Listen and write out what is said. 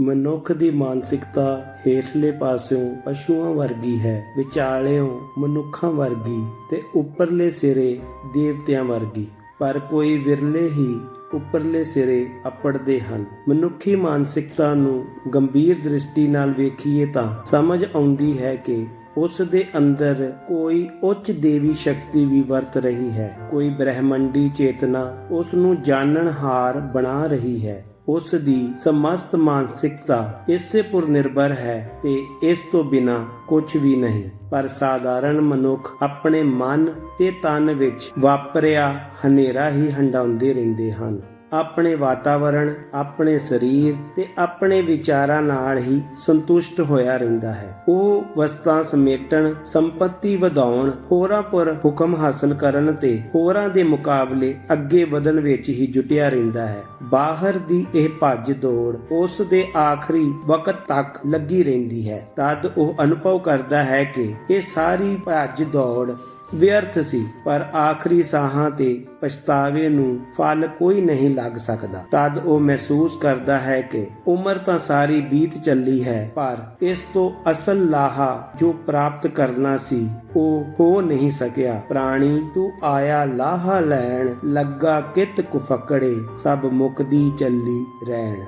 ਮਨੁੱਖ ਦੀ ਮਾਨਸਿਕਤਾ ਹੇਠਲੇ ਪਾਸਿਓਂ ਪਸ਼ੂਆਂ ਵਰਗੀ ਹੈ, ਵਿਚਾਲਿਓਂ ਮਨੁੱਖਾਂ ਵਰਗੀ ਤੇ ਉੱਪਰਲੇ ਸਿਰੇ ਦੇਵਤਿਆਂ ਵਰਗੀ। ਪਰ ਕੋਈ ਵਿਰਲੇ ਹੀ ਉੱਪਰਲੇ ਸਿਰੇ ਅਪੜਦੇ ਹਨ। ਮਨੁੱਖੀ ਮਾਨਸਿਕਤਾ ਨੂੰ ਗੰਭੀਰ ਦ੍ਰਿਸ਼ਟੀ ਨਾਲ ਵੇਖੀਏ ਤਾਂ ਸਮਝ ਆਉਂਦੀ ਹੈ ਕਿ ਉਸ ਦੇ ਅੰਦਰ ਕੋਈ ਉੱਚ ਦੇਵੀ ਸ਼ਕਤੀ ਵੀ ਵਰਤ ਰਹੀ ਹੈ। ਕੋਈ ਬ੍ਰਹਿਮੰਡੀ ਚੇਤਨਾ ਉਸ ਨੂੰ ਜਾਣਨਹਾਰ ਬਣਾ ਰਹੀ ਹੈ। ਉਸ ਦੀ ਸਮਸਤ ਮਾਨਸਿਕਤਾ ਇਸੇ ਪੁਰ ਨਿਰਭਰ ਹੈ ਤੇ ਇਸ ਤੋਂ ਬਿਨਾ ਕੁਝ ਵੀ ਨਹੀਂ। ਪਰ ਸਾਧਾਰਨ ਮਨੁੱਖ ਆਪਣੇ ਮਨ ਤੇ ਤਨ ਵਿੱਚ ਵਾਪਰਿਆ ਹਨੇਰਾ ਹੀ ਹੰਡਾਉਂਦੇ ਰਹਿੰਦੇ ਹਨ। ਆਪਣੇ ਵਾਤਾਵਰਣ, ਆਪਣੇ ਸਰੀਰ ਤੇ ਆਪਣੇ ਵਿਚਾਰਾਂ ਨਾਲ ਹੀ ਸੰਤੁਸ਼ਟ ਹੋਇਆ ਰਹਿੰਦਾ ਹੈ। ਉਹ ਵਸਤਾਂ ਸਮੇਟਣ, ਸੰਪਤੀ ਵਧਾਉਣ, ਹੋਰਾਂ ਪਰ ਹੁਕਮ ਹਾਸਲ ਕਰਨ ਤੇ ਹੋਰਾਂ ਦੇ ਮੁਕਾਬਲੇ ਅੱਗੇ ਵਧਣ ਵਿੱਚ ਹੀ ਜੁਟਿਆ ਰਹਿੰਦਾ ਹੈ। ਬਾਹਰ ਦੀ ਇਹ ਭੱਜ ਦੌੜ ਉਸ ਦੇ ਆਖਰੀ ਵਕਤ ਤੱਕ ਲੱਗੀ ਰਹਿੰਦੀ ਹੈ। ਤਦ ਉਹ ਅਨੁਭਵ ਕਰਦਾ ਹੈ ਕਿ ਇਹ ਸਾਰੀ ਭੱਜ ਦੌੜ ਵਿਅਰਥ ਸੀ, ਪਰ ਆਖਰੀ ਸਾਹਾਂ ਤੇ ਪਛਤਾਵੇ ਨੂੰ ਫਲ ਕੋਈ ਨਹੀਂ ਲੱਗ ਸਕਦਾ। ਤਦ ਉਹ ਮਹਿਸੂਸ ਕਰਦਾ ਹੈ ਕਿ ਉਮਰ ਤਾਂ ਸਾਰੀ ਬੀਤ ਚੱਲੀ ਹੈ, ਪਰ ਇਸ ਤੋਂ ਅਸਲ ਲਾਹਾ ਜੋ ਪ੍ਰਾਪਤ ਕਰਨਾ ਸੀ, ਉਹ ਹੋ ਨਹੀਂ ਸਕਿਆ। ਪ੍ਰਾਣੀ, ਤੂੰ ਆਇਆ ਲਾਹਾ ਲੈਣ, ਲੱਗਾ ਕਿਤ ਕੁਫਕੜੇ ਸਭ ਮੁਕਦੀ ਚੱਲੀ ਰਹਿਣ।